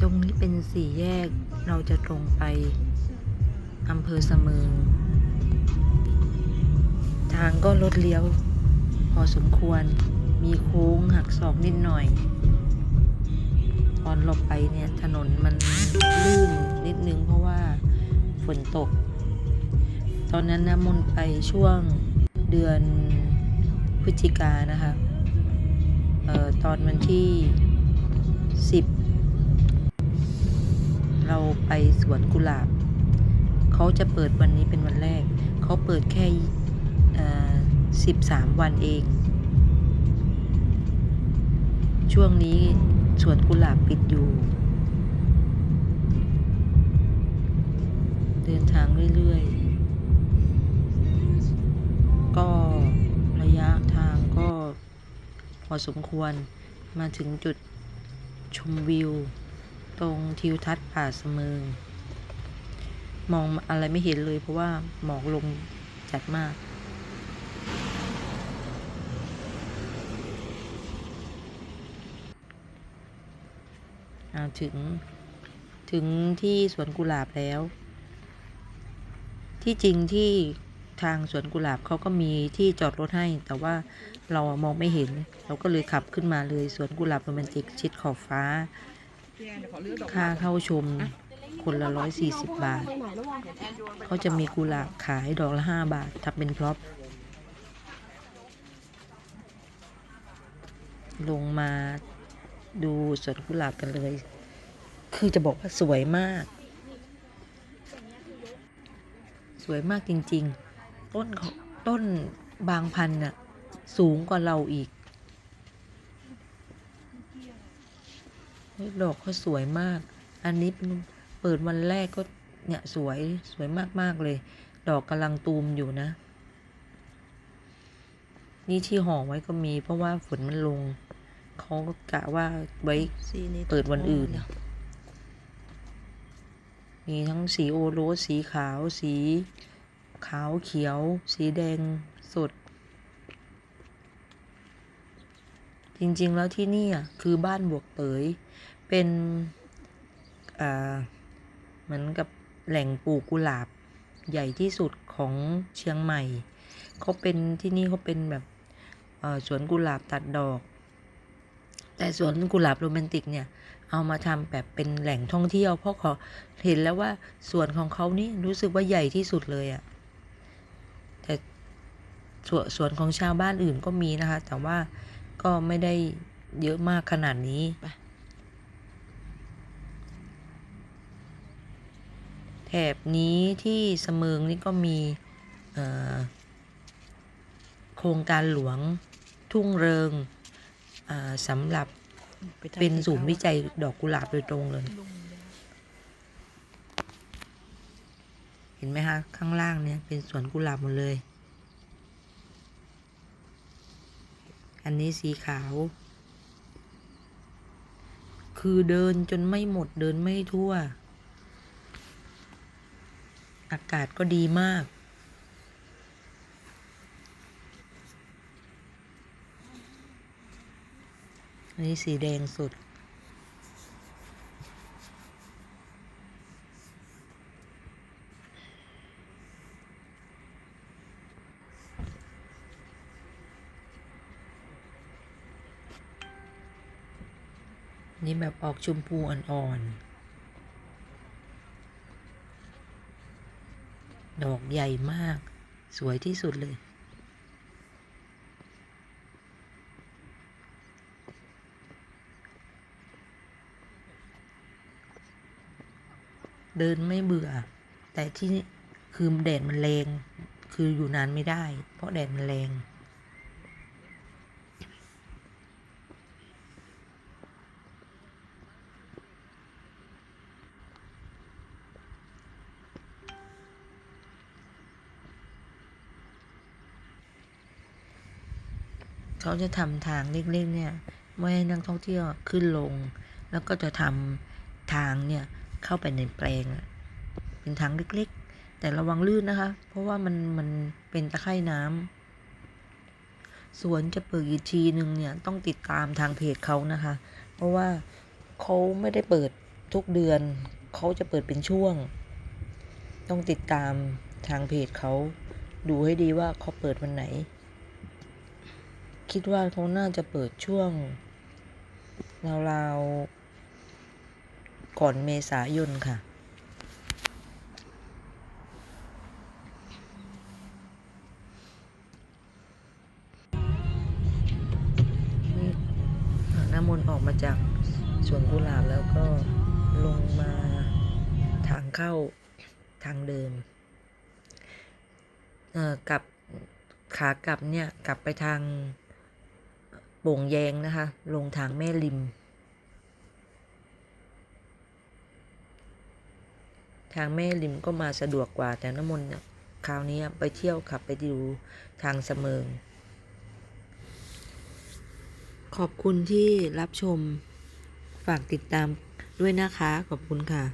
ตรงนี้เป็นสี่แยกเราจะตรงไปอำเภอเสมิงทางก็รถเลี้ยว พอสมควรมีโค้งหักศอกนิดหน่อย ตอนเราไปเนี่ยถนนมันลื่นนิดนึงเพราะว่าฝนตก ตอนนั้นนะมนไปช่วงเดือนพฤศจิกานะคะ เอ่อตอนวันที่ 10 เราไปสวนกุหลาบ เขาจะเปิดวันนี้เป็นวันแรก เขาเปิดแค่เอ่อ13วันเอง ช่วงนี้สวนกุหลาบปิดอยู่ เดินทางเรื่อยๆ ก็ระยะทางก็พอสมควรมาถึงจุดชมวิว ตรงทิวทัศน์ป่าเสมิงมองอะไรไม่เห็นเลยเพราะว่าหมอกลงจัดมากอ่าถึงถึงที่สวนกุหลาบแล้ว ที่จริงที่ทางสวนกุหลาบเขาก็มีที่จอดรถให้ แต่ว่าเรามองไม่เห็น เราก็เลยขับขึ้นมาเลยสวนกุหลาบโรแมนติกชิดขอบฟ้า ค่าเข้าชมคนละร้อยสี่สิบบาท เขาจะมีกุหลาบขายดอกละห้าบาททำเป็นพร็อพลงมาดูสวนกุหลาบกันเลย คือจะบอกว่าสวยมาก สวยมากจริง ๆ ต้นต้นบางพันน่ะ สูงกว่าเราอีกเฮ้ย ดอกเขาสวยมาก อันนี้เป็นเปิดวันแรกก็เนี่ยสวยสวยมากๆเลย ดอกกำลังตูมอยู่นะ นี่ที่ห่อไว้ก็มี เพราะว่าฝนมันลง เขากะว่าไว้เปิดวันอื่น มีทั้งสีโอโรสสีขาว สีขาวเขียว สีแดงสด จริง ๆ แล้วที่นี่คือบ้านบวกเปยเป็นเหมือนกับแหล่งปลูกกุหลาบใหญ่ที่สุดของเชียงใหม่เขาเป็นที่นี่เขาเป็นแบบสวนกุหลาบตัดดอก แต่สวนกุหลาบโรแมนติกเนี่ยเอามาทำแบบเป็นแหล่งท่องเที่ยวเพราะเขาเห็นแล้วว่าสวนของเขานี่รู้สึกว่าใหญ่ที่สุดเลยอะ่ะแต่สวนของชาวบ้านอื่นก็มีนะคะ แต่ว่า ก็ไม่ได้เยอะมากขนาดนี้แถบนี้ที่เสมิงนี่ก็มีเอ่อโครงการหลวงทุ่งเริงอ่าสำหรับเป็นศูนย์วิจัยดอกกุหลาบโดยตรงเลย เห็นไหมคะ ข้างล่างเนี่ยเป็นสวนกุหลาบหมดเลย อันนี้สีขาว คือเดินจนไม่หมดเดินไม่ทั่ว อากาศก็ดีมากอันนี้สีแดงสุด นี่แบบออกชมพูอ่อนๆ ดอกใหญ่มาก สวยที่สุดเลย เดินไม่เบื่อ แต่ที่คือแดดมันแรง คืออยู่นานไม่ได้ เพราะแดดมันแรง เขาจะทำทางเล็กๆเนี่ยไม่ให้นักท่องเที่ยวขึ้นลง แล้วก็จะทำทางเนี่ยเข้าไปในแปลงเป็นทางเล็กๆ แต่ระวังลื่นนะคะ เพราะว่ามันมันเป็นตะไคร่น้ำสวนจะเปิดอีกทีหนึ่งเนี่ยต้องติดตามทางเพจเขานะคะ เพราะว่าเขาไม่ได้เปิดทุกเดือนเขาจะเปิดเป็นช่วง ต้องติดตามทางเพจเขาดูให้ดีว่าเขาเปิดวันไหน คิดว่าเขาน่าจะเปิดช่วงราวๆก่อนเมษายนค่ะ นี่น้ำมนต์ออกมาจากสวนกุหลาบแล้วก็ลงมาทางเข้าทางเดิมเออกลับขากลับเนี่ย กลับไปทาง โป่งแยงนะคะ ลงทางแม่ริม ทางแม่ริมก็มาสะดวกกว่าแต่น้ำมนต์เนี่ยคราวนี้ไปเที่ยวขับไปดูทางเสมิง ขอบคุณที่รับชม ฝากติดตามด้วยนะคะ ขอบคุณค่ะ